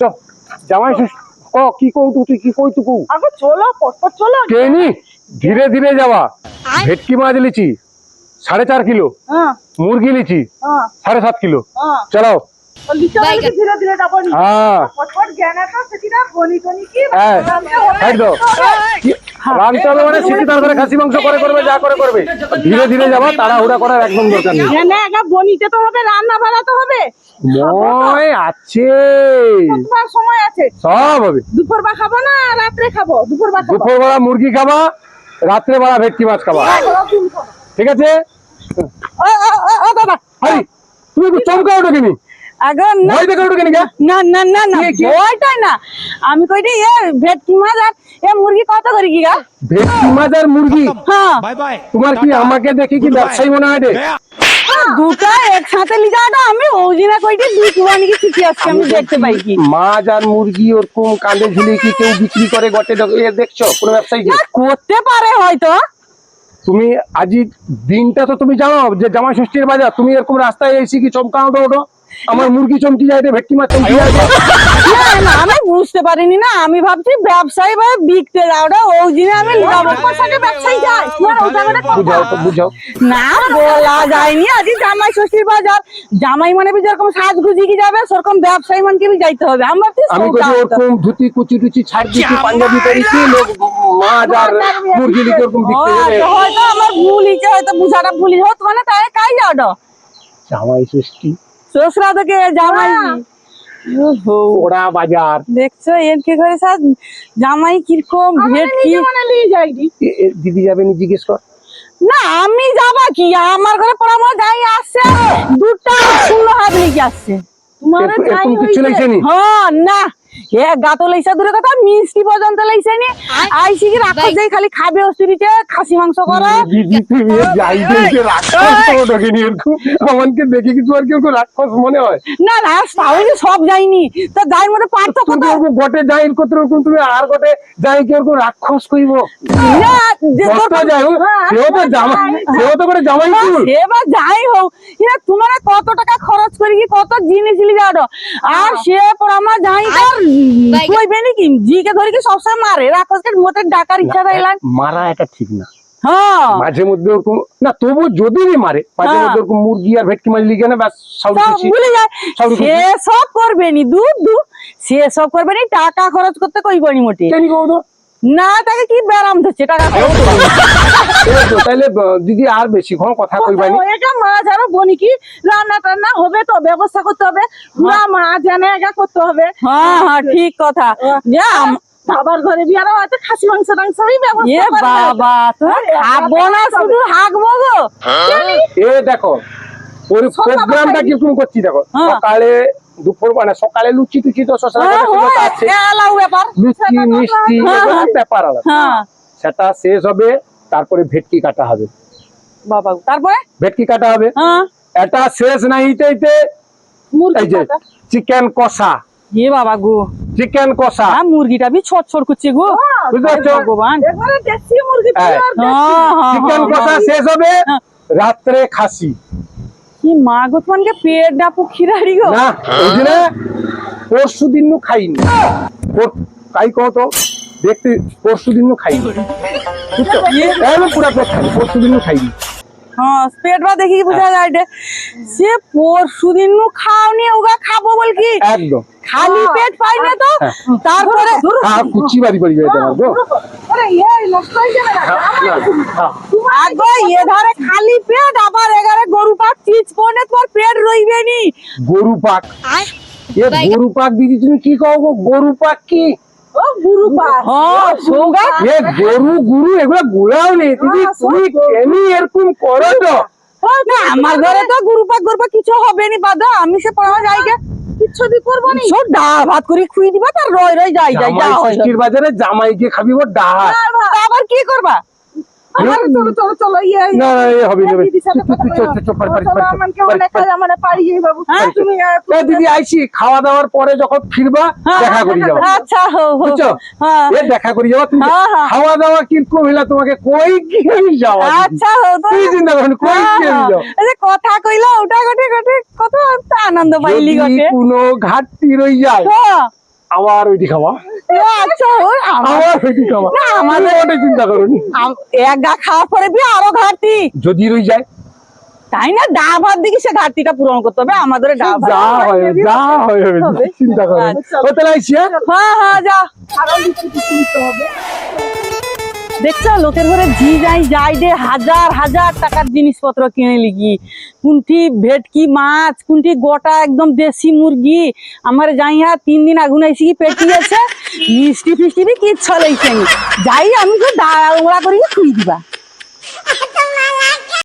চ, জামাই ষষ্ঠী ক কি কৌ তুই কি কই তুকু আগে চলো পটপট চলো। কেনি ধীরে ধীরে যাওয়া। ভেটকি মাছ লিচি সাড়ে চার কিলো। হ্যাঁ। মুরগি লিচি হ্যাঁ। সাড়ে সাত কিলো। চলো চলাও। হ্যাঁ। হ্যাঁ। হবে মানে সিটি তারপরে খাসি মাংস করে করবে যা করে করবে। ধীরে ধীরে তাড়াহুড়া করার একদম দরকার নেই। জ্ঞানে বনিতে তো হবে রান্না হবে। ময় আছে। সময় আছে? সব হবে। দুপুর বা খাব না রাত্রে খাব? দুপুর বা খাব? দুপুর বেলা মুরগি খাবা রাত্রে বেলা ভেটকি মাছ খাবা। ঠিক আছে ও ও ও, ও বাবা হাই তুমি একটু চমকা না ওঠো কিনি? আসছে আমি দেখতে পাই কি। মাছ আর মুরগি কেউ বিক্রি করে দেখছ কোনো ব্যবসায়ী করতে পারে হয়তো। তুমি আজ দিনটা তো তুমি জানো যে জামা ষষ্ঠীর বাজার তুমি এরকম রাস্তায় এসে কি চমকানো তো আমার মুরগি চমকি যায় রে ভেটকি মাছ চমকি যায়। না না আমি বুঝতে পারিনি না আমি ভাবছি ব্যবসায়ী ভাবে বিকতে আমি ব্যবসায়ী যায় ওই? বুঝাও তো বুঝাও। না বলা যায়নি আজ জামাই ষষ্ঠীর বাজার। জামাই মানে বি যেরকম সাজগুজি কি যাবে সেরকম ব্যবসায়ী মানকে বি যাইতে হবে। আমি ভাবছি আমি কইছি ওরকম ধুতি কুচি টুচি ছাড় দিচ্ছি পাঞ্জাবি পরেছি লোক মাছ আর মুরগি লিখে ওরকম বিকতে যাবে হয়তো হয়তো আমার ভুল হয়েছে হয়তো বুঝাটা ভুল হতো মানে তাই কাই যাওটা জামাই ষষ্ঠী। শ্বশুরা থেকে জামাই। ওহো, ওরা বাজার। দেখছ এর কি করে স্যার জামাই কীরকম ভেট কি? দিদি যাবে নি জিজ্ঞেস কর। না আমি যাবা কি? আমার ঘরে পরামর্শ যাই আসছে দুটা শূন্য হাত লিখে আসছে তোমার কিছু লাগছে হ্যাঁ না। এ গাতো লাইসা দূরে কথা মিষ্টি পর্যন্ত লাইছে নি। আইসি কি রাখো যাই খালি খাবে অস্তিরিতে খাসি মাংস করে। যাই রাক্ষস তো ওটাকে নিয়ে এরকম আমাকে দেখে কি তোমার কি ওরকম রাক্ষস মনে হয়। না না তাহলে সব যাইনি তো যাই মধ্যে পার্থক্য তো গটে যাই করতে ওরকম তুমি আর গটে যাই কি ওরকম রাক্ষস কইব? না, যে তোর- যত যাই সেও তো সেও তো করে জামাই হ্যাঁ, তুই সেবা যাই হোক। এরা তোমার কত টাকা খরচ করি কি কত জিনিস নিয়ে যাও আর সে পর আমার যাই তার কইবে নাকি জিকে ধরে কি সবসময় মারে? রাক্ষসকে মোতে ডাকার ইচ্ছা থাইলাম মারা এটা ঠিক না। হ্যাঁ। মাঝে মধ্যে ওরকম না তবু যদি মারে মাঝে হ্যাঁ। মধ্যে ওরকম মুরগি আর ভেটকি মাছ লিখে না ব্যাস ভুলে যায়। সে সব করবে নি দূর দূর। সে সব করবে নি টাকা খরচ করতে কইবনি মোটে। কেন না তাকে কি ব্যারাম ধরছে টাকা খরচ করবে। এই তো, তাইলে দিদি আর বেশি ক্ষণ কথা কইবানি। এটা মাছ আরও বনি কি? রান্না টান্না হবে তো ব্যবস্থা করতে হবে। পুরা মাছ এনে একা করতে হবে। হ্যাঁ হ্যাঁ ঠিক কথা। যে বাবার ঘরে খাসি মাংস টাংসই ব্যবস্থা। বাবা তো খাব না শুধু হাঁকবো গো। এ দেখো প্রোগ্রামটা কীরকম করছি দেখো হ্যাঁ। সকালে দুপুর মানে সকালে লুচি টুচি তো হ্যাঁ, ব্যাপার। লুচি মিষ্টি হ্যাঁ, হ্যাঁ। ব্যাপার আলাদা। সেটা শেষ হবে তারপরে ভেটকি কাটা হবে। বাবা তারপরে? ভেটকি কাটা হবে। হ্যাঁ। এটা শেষ নাই চিকেন কষা। এ বাবা গো। চিকেন কষা। হ্যাঁ মুরগিটা বি ছোট ছোট করছে গো। বুঝতে ভগবান। হ্যাঁ। হ্যাঁ, হ্যাঁ, চিকেন কষা। শেষ হবে। রাত্রে খাসি। কি মা গো তোমাকে পেট ডাপু খিরাড়ি গো না ওই জন্য পরশু দিন খাইনি পর- তাই কত দেখতে পরশু দিন খাইনি বুঝছ একদম পুরা পেট খাই পরশু দিন খাইনি হ্যাঁ পেট বা দেখি বুঝা যায় রে। সে পরশু দিন নু খাওনি ওগা খাব বল কি একদম খালি পেট পাই না তো হ্যাঁ। তারপরে আর কুচি বাড়ি বাড়ি যাইতে পারব আরে এই নষ্ট হয়ে যাবে না হ্যাঁ। আগো এ খালি পেট আবার এগারে গরু পাক চিজ পনে তোর পেট রইবে নি। গরু পাক। এ গরু পাক দিদি তুমি কি কও গো? গরু পাক কি? ও গুরু পা হ্যাঁ সৌগা এ গরু গুরু এগুলো গোড়াও নেই। দিদি তুমি এমনি এরকম করো তো। আমার ঘরে তো গরু পাক গরু পাক কিছু হবে নি বাদা আমি সে পড়া যাই গে কিচ্ছু দি করব নি। সব ডা ভাত করে খুই দিবা তার রয় রয় যাই যাই যা হয়। বাজারে জামাইকে খাবি ও তা আবার কি করবা? চলো চলো চলো ইয়ে না না, এ হবে পারি, যাই বাবু। হ্যাঁ, তুমি দিদি আইছি খাওয়া দাওয়ার পরে যখন ফিরবা হ্যাঁ, দেখা করি যাবা। আচ্ছা হো হো বুঝছ? হ্যাঁ। এ দেখা করি যাবা তুমি হ্যাঁ, হ্যাঁ। খাওয়া দাওয়া হইলা তোমাকে কই কি আচ্ছা হো তুই চিন্তা করনি কই কি যাও। এই কথা কইলা ওটা গটে গটে কত আনন্দ পাইলি গটে কোনো ঘাটতি রই যায় হ্যাঁ। আবার ওইটি খাওয়া। আচ্ছা যদি রই যায়। তাই না? ডা ভাত দিকে সে ঘাটতিটা পূরণ করতে হবে আমাদের ডা ভাত যা হয় যা হয় হবে, হবে। চিন্তা করেন আচ্ছা। ও তাহলে আইসি হ্যাঁ? হ্যাঁ হ্যাঁ যা। দেখছ লোকের ঘরে জি যাই যাই দে হাজার হাজার টাকার জিনিসপত্র কিনে লিগি। কোনটি ভেটকি মাছ কোনটি গোটা একদম দেশি মুরগি। আমার যাইয়া তিন দিন আগুন আইসি কি পেটিয়েছে? মিষ্টি ফিষ্টি কিচ্ছু লেগেছে যাই আমি তো দাঁড়া করি খুই দিবা।